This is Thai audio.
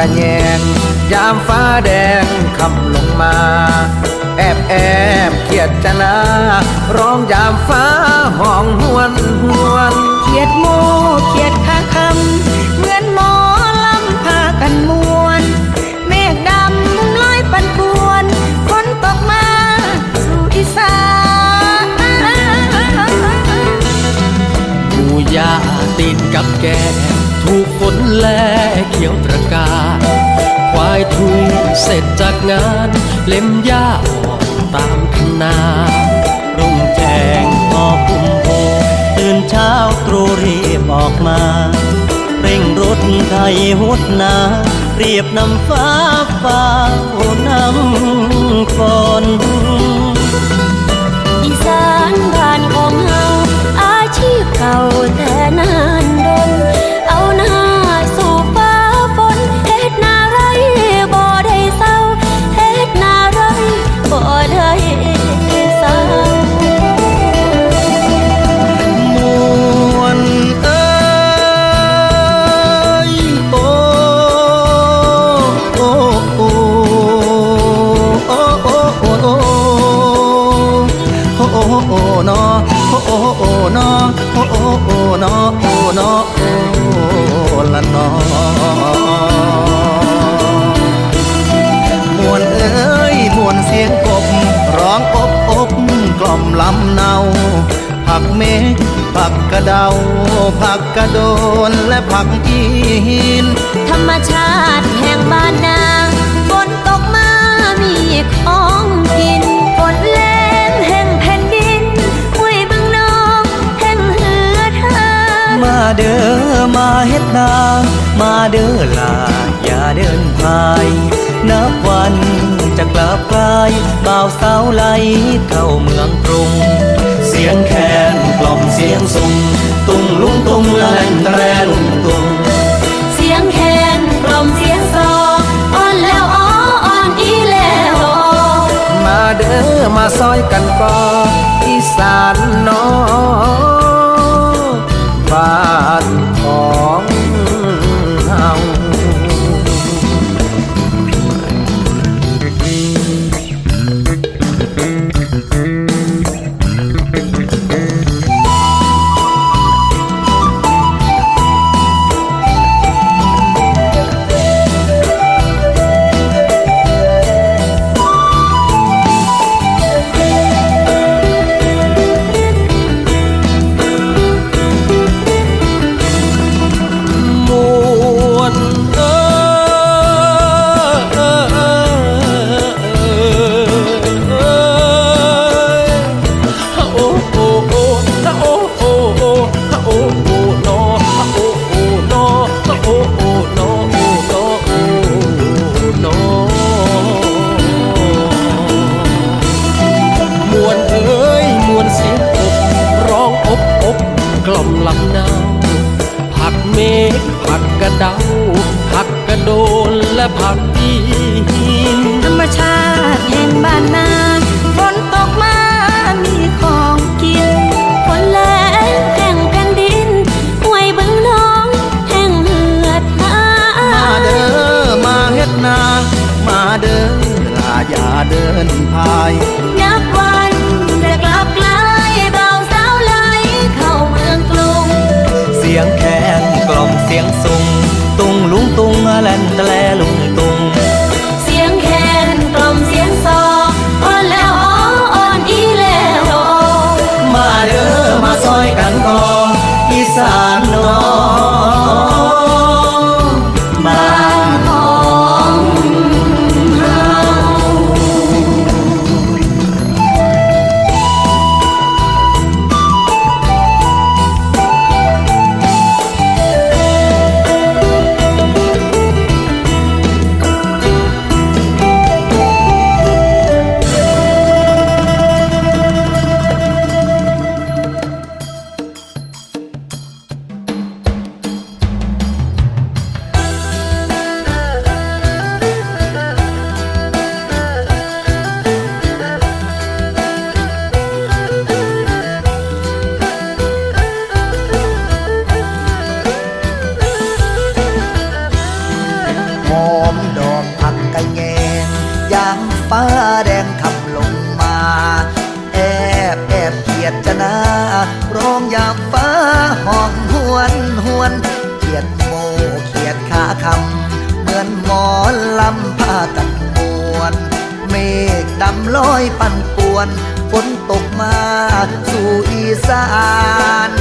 ามฟ้าแดงคำลงมา แอบแอบเขียดจะนาร้องยามฟ้าห้องหวนหวนเขียดโมเขียดคาคำเหมือนหมอลำพากันมวนเมฆดำลอยปันป่วนฝนตกมาสู่อีสานหมู่ยาติดกับแก ถูกฝนแลเขียวตระกาควายทุยเสร็จจากงาน เล็มหญ้าออกตามคนารุ่งแจงพอพุ่มโพตื่นเช้าตรู่รีบออกมา เร่งรถไทยหดนา เรียบนำฟ้าฟ้านำฝนอีสานบ้านของเฮาอาชีพเก่าแต่นา โอ้นอโอ้โอ้โอนอโอ้โอ้โอนอโอ้นอโอ้ละนอมวนเอ้ยมวนเสียงกบร้องอบอบกล่อมลำเนาผักเมฆผักกระเดาผักกระโดนและผักอีหินธร เด้อมาเฮ็ดนามาเด้อลาอย่าเดินพายนับวันจะกลับกลายบ่าวสาวไหลเข้าเมืองกรุง เสียงแคนกล่อมเสียงสุงตุงลุงตุงละแลนแตรลุงตุงเสียงแคนกล่อมเสียงซออ่อนแล้วอ้ออ่อนอีแล้วอ้อมาเด้อมาซอยกันก่ออีสานน้อง มลำนา ผักเมฆผักกระเดา ผักกระโดนและผักอี สียงแคนกล่อมเสียงสุงตุงลุงตุงแล่นแตรลุง ยามฟ้าห้องหวนหวนเขียดโมเขียดขาคำเหมือนหมอนลำผ้ากันมวน เมฆดำลอยปั่นป่วน ฝนตกมาสู่อีสาน